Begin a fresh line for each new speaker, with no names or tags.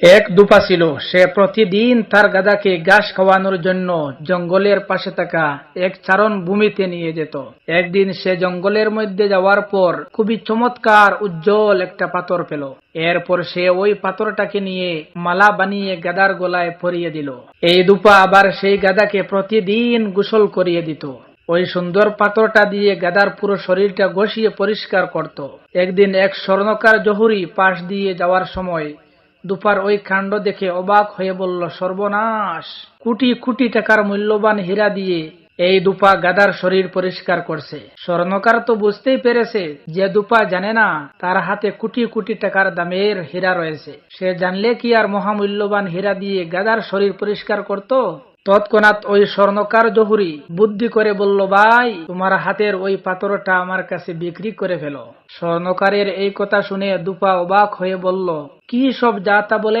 এক দুপা ছিল। সে প্রতিদিন তার গাদাকে ঘাস খাওয়ানোর জন্য জঙ্গলের পাশে থাকা এক চারণ ভূমিতে নিয়ে যেত। একদিন সে জঙ্গলের মধ্যে যাওয়ার পর খুবই চমৎকার, উজ্জ্বল একটা পাথর পেল। এরপর সে ওই পাথরটাকে নিয়ে মালা বানিয়ে গাদার গলায় পরিয়ে দিল। এই দুপা আবার সেই গাদাকে প্রতিদিন গোসল করিয়ে দিত। ওই সুন্দর পাথরটা দিয়ে গাদার পুরো শরীরটা ঘষিয়ে পরিষ্কার করত। একদিন এক স্বর্ণকার জহুরি পাশ দিয়ে যাওয়ার সময় দুপার ওই কাণ্ড দেখে অবাক হয়ে বলল, সর্বনাশ! কোটি কোটি টাকার মূল্যবান হীরা দিয়ে এই দুপা গাদার শরীর পরিষ্কার করছে। স্বর্ণকার তো বুঝতেই পেরেছে যে দুপা জানে না তার হাতে কোটি কোটি টাকার দামের হীরা রয়েছে। সে জানলে কি আর মহামূল্যবান হীরা দিয়ে গাদার শরীর পরিষ্কার করত? তৎক্ষণাৎ ওই স্বর্ণকার জহুরি বুদ্ধি করে বলল, ভাই, তোমার হাতের ওই পাথরটা আমার কাছে বিক্রি করে ফেলো। স্বর্ণকারের এই কথা শুনে দুপা অবাক হয়ে বলল, কি সব যা তা বলে